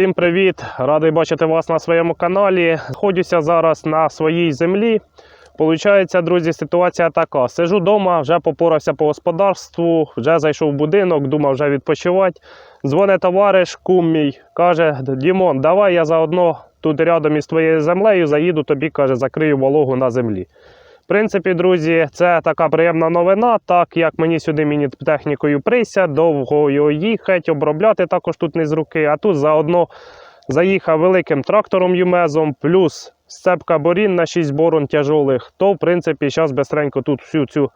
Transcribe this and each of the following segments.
Всім привіт! Радий бачити вас на своєму каналі. Знаходжуся зараз на своїй землі. Получається, друзі, ситуація така. Сижу вдома, вже попорався по господарству, вже зайшов в будинок, думав вже відпочивати. Дзвонить товариш, кум мій, каже: Дімон, давай я заодно тут рядом із твоєю землею заїду, тобі каже, закрию вологу на землі. Принципі, друзі, це така приємна новина, так як мені сюди міні технікою прися, довго його їхати, обробляти також тут не з руки, а тут заодно заїхав великим трактором Юмезом, плюс сцепка борін на 6 борон тяжолих, то в принципі зараз безстренько тут всю цю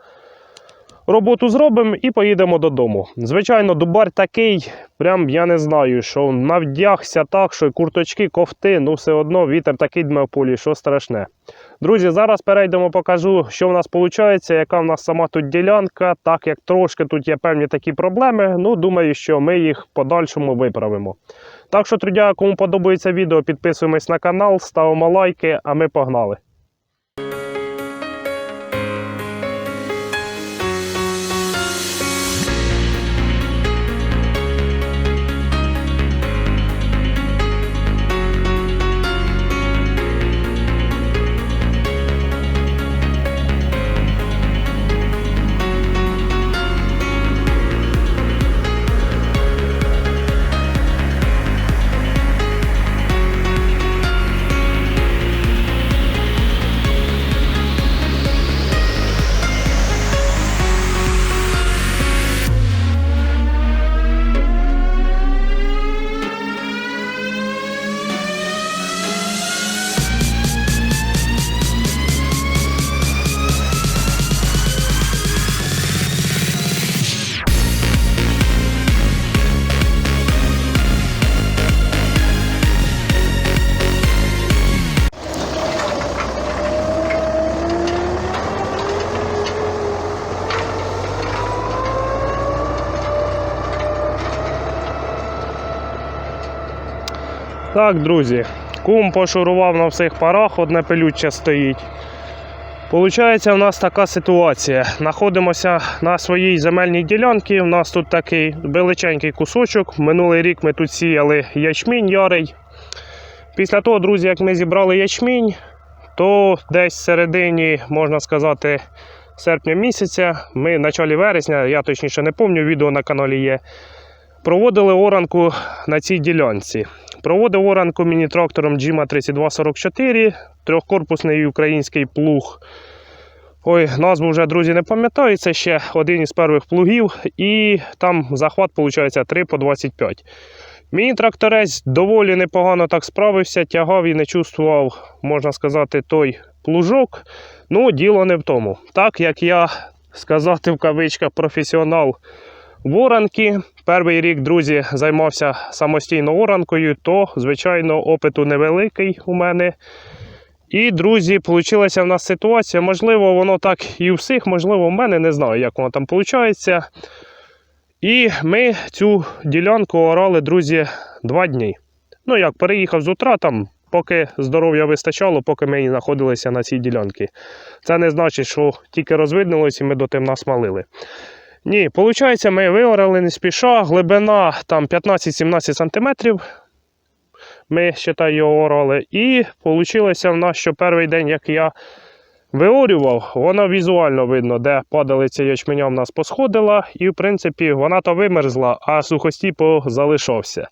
роботу зробимо і поїдемо додому. Звичайно, дубар такий, прям я не знаю, що навдягся так, що курточки, кофти, ну все одно вітер такий дме в полі, що страшне. Друзі, зараз перейдемо, покажу, що в нас виходить, яка в нас сама тут ділянка. Так як трошки тут є певні такі проблеми, ну думаю, що ми їх подальшому виправимо. Так що, друзі, кому подобається відео, підписуємось на канал, ставимо лайки, а ми погнали. Так, друзі, кум пошурував на всіх парах, одне пилюче стоїть. Получається, у нас така ситуація. Знаходимося на своїй земельній ділянці. У нас тут такий величенький кусочок. Минулий рік ми тут сіяли ячмінь ярий. Після того, друзі, як ми зібрали ячмінь, то десь в середині, можна сказати, серпня місяця, ми в началі вересня, я точніше не пам'ятаю, відео на каналі є. Проводили оранку на цій ділянці. Проводив оранку міні-трактором Джима 3244, трьохкорпусний український плуг. Ой, назву вже, друзі, не пам'ятаю. Це ще один із перших плугів, і там захват, виходить, 3 по 25. Міні-тракторець доволі непогано так справився, тягав і не чувствував, можна сказати, той плужок. Ну, діло не в тому. Так як я сказати в кавичках професіонал воранки. Перший рік, друзі, займався самостійно оранкою, то, звичайно, опиту невеликий у мене. І, друзі, вийшла в нас ситуація. Можливо, воно так і у всіх, можливо, в мене не знаю, як воно там виходить. І ми цю ділянку орали, друзі, два дні. Ну, як переїхав з утра, там, поки здоров'я вистачало, поки ми і знаходилися на цій ділянці. Це не значить, що тільки розвиднилось і ми до тим насмалили. Ні, виходить, ми виорали не спіша, глибина там 15-17 см. Ми считай, його орали. І вийшло в нас, що перший день, як я виорював, воно візуально видно, де падалиця ячменя в нас посходила, і, в принципі, вона то вимерзла, а сухостій залишався.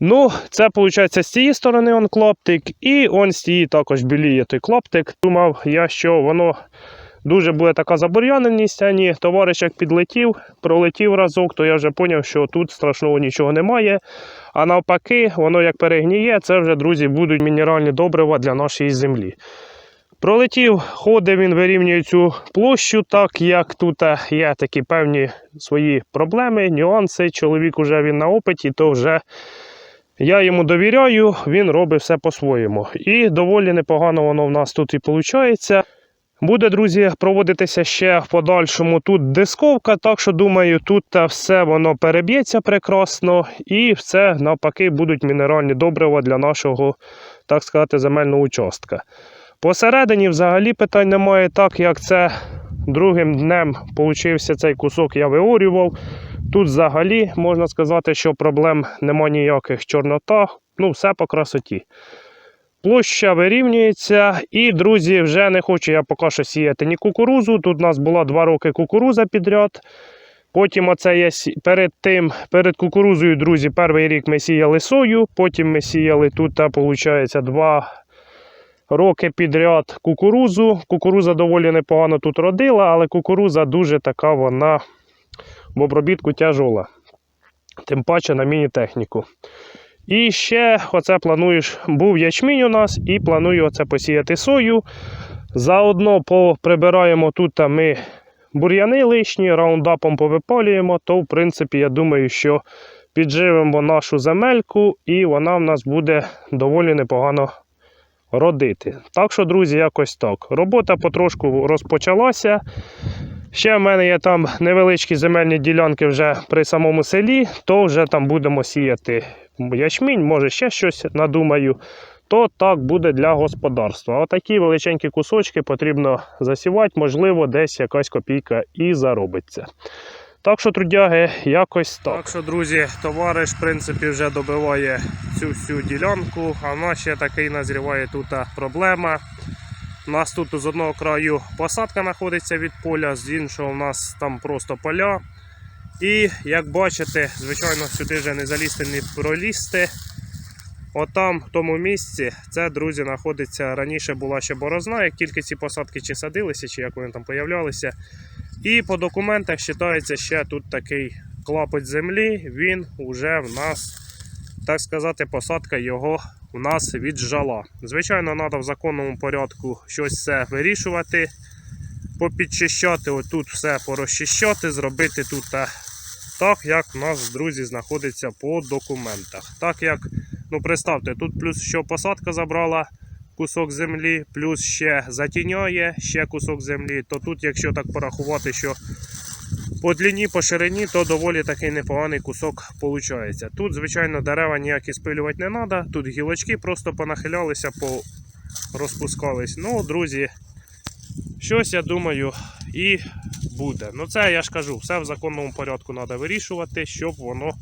Ну, це виходить з цієї сторони он клоптик, і он з тієї також біліє той клоптик. Думав я, що воно дуже буде така забур'яненість, а ні, товариш як підлетів, пролетів разок, то я вже зрозумів, що тут страшного нічого немає. А навпаки, воно як перегніє, це вже, друзі, будуть мінеральні добрива для нашої землі. Пролетів, ходить, він вирівнює цю площу, так як тут є такі певні свої проблеми, нюанси. Чоловік уже він на опиті, то вже я йому довіряю, він робить все по-своєму. І доволі непогано воно в нас тут і виходить. Буде, друзі, проводитися ще в подальшому тут дисковка, так що думаю, тут все воно переб'ється прекрасно і все навпаки будуть мінеральні добрива для нашого, так сказати, земельного участка. Посередині взагалі питань немає, так як це другим днем получився цей кусок, я виорював. Тут взагалі можна сказати, що проблем нема ніяких чорнота, ну все по красоті. Площа вирівнюється, і, друзі, вже не хочу я поки що сіяти ні кукурузу. Тут у нас була 2 роки кукуруза підряд. Потім оце я перед тим, перед кукурузою, друзі, перший рік ми сіяли сою, потім ми сіяли тут, виходить, 2 роки підряд кукурузу. Кукуруза доволі непогано тут родила, але кукуруза дуже така вона в обробітку тяжола. Тим паче на міні-техніку. І ще оце плануєш, був ячмінь у нас, і планую оце посіяти сою. Заодно поприбираємо тут а ми бур'яни лишні, раундапом повипалюємо, то в принципі я думаю, що підживемо нашу земельку і вона в нас буде доволі непогано родити. Так що, друзі, якось так. Робота потрошку розпочалася. Ще в мене є там невеличкі земельні ділянки вже при самому селі, то вже там будемо сіяти ячмінь, може ще щось надумаю. То так буде для господарства. Отакі величенькі кусочки потрібно засівати, можливо, десь якась копійка і заробиться. Так що, трудяги, якось так. Так що, друзі, товариш, в принципі, вже добиває цю всю ділянку, а в нас ще такий назріває тут проблема. У нас тут з одного краю посадка знаходиться від поля, з іншого у нас там просто поля. І як бачите, звичайно, сюди вже не залізти, не пролізти. Отам, в тому місці, це, друзі, знаходиться раніше була ще борозна, як тільки ці посадки чи садилися, чи як вони там появлялися. І по документах вважається ще тут такий клапоть землі, він вже в нас, так сказати, посадка його у нас віджала. Звичайно, треба в законному порядку щось все вирішувати, попідчищати, отут все порозчищати, зробити тут так, як у нас, друзі, знаходиться по документах. Так як, ну представте, тут плюс що посадка забрала кусок землі, плюс ще затіняє ще кусок землі, то тут, якщо так порахувати, що по длині, по ширині, то доволі такий непоганий кусок виходить. Тут, звичайно, дерева ніякі спилювати не треба, тут гілочки просто понахилялися, по... розпускались. Ну, друзі, щось я думаю і буде. Ну це я ж кажу, все в законному порядку треба вирішувати, щоб воно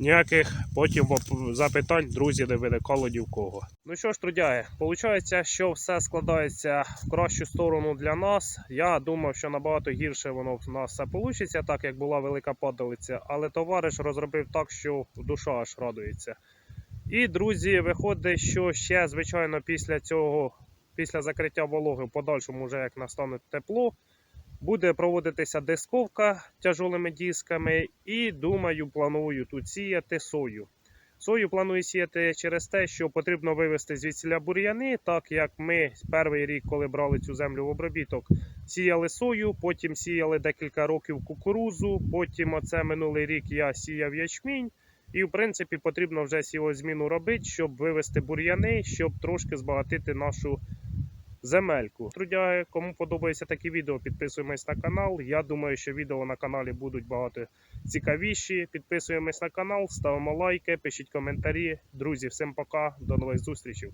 ніяких потім запитань, друзі, не виникало ні в кого. Ну що ж, трудяги, виходить, що все складається в кращу сторону для нас. Я думав, що набагато гірше воно в нас все вийде, так як була велика падалиця, але товариш розробив так, що душа аж радується. І, друзі, виходить, що ще, звичайно, після цього, після закриття вологи, в подальшому, вже як настане тепло, буде проводитися дисковка тяжолими дисками. І думаю, планую тут сіяти сою. Сою планую сіяти через те, що потрібно вивести звідсіля бур'яни, так як ми перший рік, коли брали цю землю в обробіток, сіяли сою, потім сіяли декілька років кукурузу, потім оце минулий рік я сіяв ячмінь. І, в принципі, потрібно вже сівозміну робити, щоб вивести бур'яни, щоб трошки збагатити нашу земельку. Трудяги, кому подобається такі відео, підписуємось на канал. Я думаю, що відео на каналі будуть багато цікавіші. Підписуємось на канал, ставимо лайки, пишіть коментарі. Друзі, всім пока, до нових зустрічей.